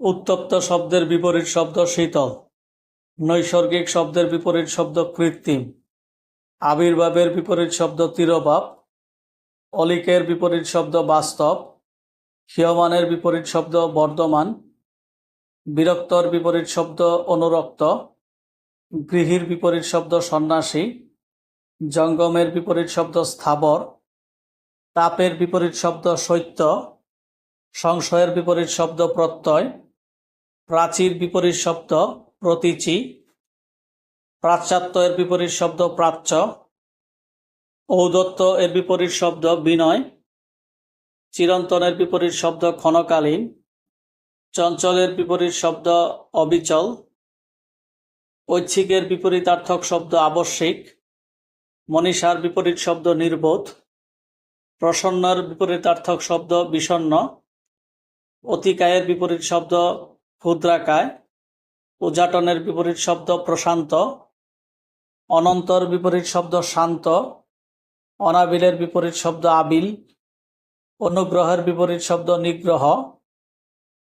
উত্তপ্ত শব্দের বিপরীত শব্দ শীতল নৈসর্গিক শব্দের বিপরীত শব্দ কৃত্রিম আবির্ভাবের বিপরীত শব্দ তিরোভাব অলিকের বিপরীত শব্দ বাস্তব ক্ষীয়মানের বিপরীত শব্দ বর্ধমান বিরক্তর বিপরীত শব্দ অনুরক্ত গৃহীর বিপরীত শব্দ সন্ন্যাসী জঙ্গমের বিপরীত শব্দ স্থাবর তাপের বিপরীত শব্দ শৈত্য সংশয়ের বিপরীত শব্দ প্রত্যয় প্রাচীর বিপরীত শব্দ প্রতীচী পাশ্চাত্য এর বিপরীত শব্দ প্রাচ্য ঔদত্ত এর বিপরীত শব্দ বিনয়, চিরন্তনের বিপরীত শব্দ ক্ষণকালীন, চঞ্চলের বিপরীত শব্দ অবিচল, ঐচ্ছিকের বিপরীতার্থক শব্দ আবশ্যিক, মনীষার বিপরীত শব্দ নির্বোধ, প্রসন্নর বিপরীতার্থক শব্দ বিষণ্ণ অতিকায়ের বিপরীত শব্দ ক্ষুদ্রাকায়, উজাটনের বিপরীত শব্দ প্রশান্ত, অনন্তর বিপরীত শব্দ শান্ত, অনাবিলের বিপরীত শব্দ আবিল, অনুগ্রহের বিপরীত শব্দ নিগ্রহ,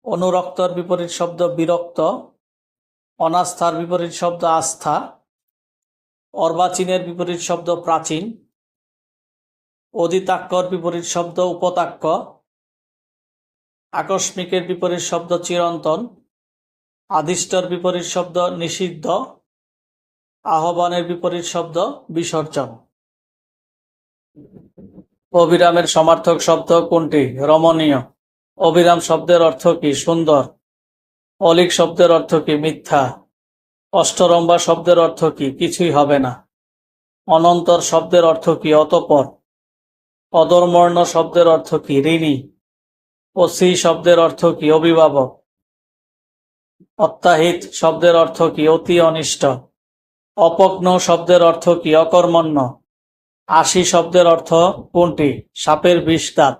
অনুরক্তর বিপরীত শব্দ বিরক্ত, অনাস্থার বিপরীত শব্দ আস্থা, অর্বাচীনের বিপরীত শব্দ প্রাচীন অদিতাক্যর বিপরীত শব্দ উপতাক্য আকস্মিকের বিপরীত শব্দ চিরন্তন আদিষ্টর বিপরীত শব্দ নিষিদ্ধ, আহ্বানের বিপরীত শব্দ বিসর্জন। অবিরামের সমার্থক শব্দ কোনটি? রমণীয়। অবিরাম শব্দের অর্থ কি? সুন্দর। অলিক শব্দের অর্থ কি? মিথ্যা। অষ্টরম্বা শব্দের অর্থ কি? কিছুই হবে না। অনন্তর শব্দের অর্থ কি? অতপর। অদর্মর্ণ শব্দের অর্থ কি? ঋণী। অসি শব্দের অর্থ কি? অভিভাবক। অত্যাহিত শব্দের অর্থ কি? অতি অনিষ্ট। অপগ্ন শব্দের অর্থ কি? অকর্মণ্য। আশি শব্দের অর্থ কোনটি? সাপের বিষ দাঁত।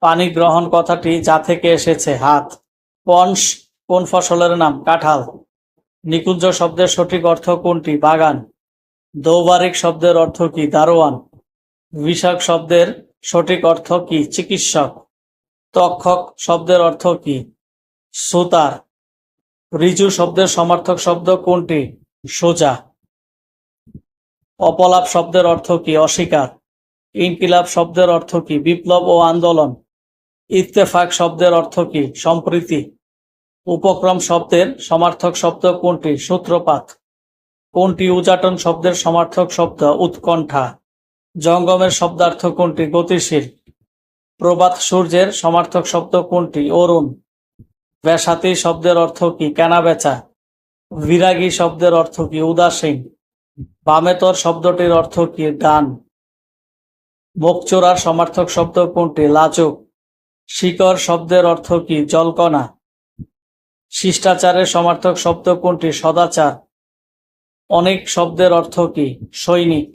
পানি গ্রহণ কথাটি যা থেকে এসেছে, হাত। পঞ্চ কোন ফসলের নাম? কাঁঠাল। নিকুঞ্জ শব্দের সঠিক অর্থ কোনটি? বাগান। দৌবারিক শব্দের অর্থ কি? দারোয়ান। বিশাক শব্দের সঠিক অর্থ কি? চিকিৎসক। তক্ষক শব্দের অর্থ কি? সুতার। ঋজু শব্দের সমার্থক শব্দ কোনটি? সোজা। অপলাপ শব্দের অর্থ কি? অস্বীকার। ইনকিলাব শব্দের অর্থ কি? বিপ্লব ও আন্দোলন। ইত্তেফাক শব্দের অর্থ কি? সম্প্রীতি। উপক্রম শব্দের সমার্থক শব্দ কোনটি? সূত্রপাত। কোনটি উজাটন শব্দের সমার্থক শব্দ? উৎকণ্ঠা। জঙ্গমের শব্দার্থ কোনটি? গতিশীল। প্রবাত সূর্যের সমার্থক শব্দ কোনটি? অরুণ। ব্যাসাতি শব্দের অর্থ কি? কেনাবেচা বিরাগী শব্দের অর্থ কি? উদাসীন। বামেতর শব্দটির অর্থ কি? গান মুখচোরার সমার্থক শব্দ কোনটি? লাচক শিকড় শব্দের অর্থ কি? জলকণা। শিষ্টাচারের সমার্থক শব্দ কোনটি? সদাচার। অনেক শব্দের অর্থ কি? সৈনিক।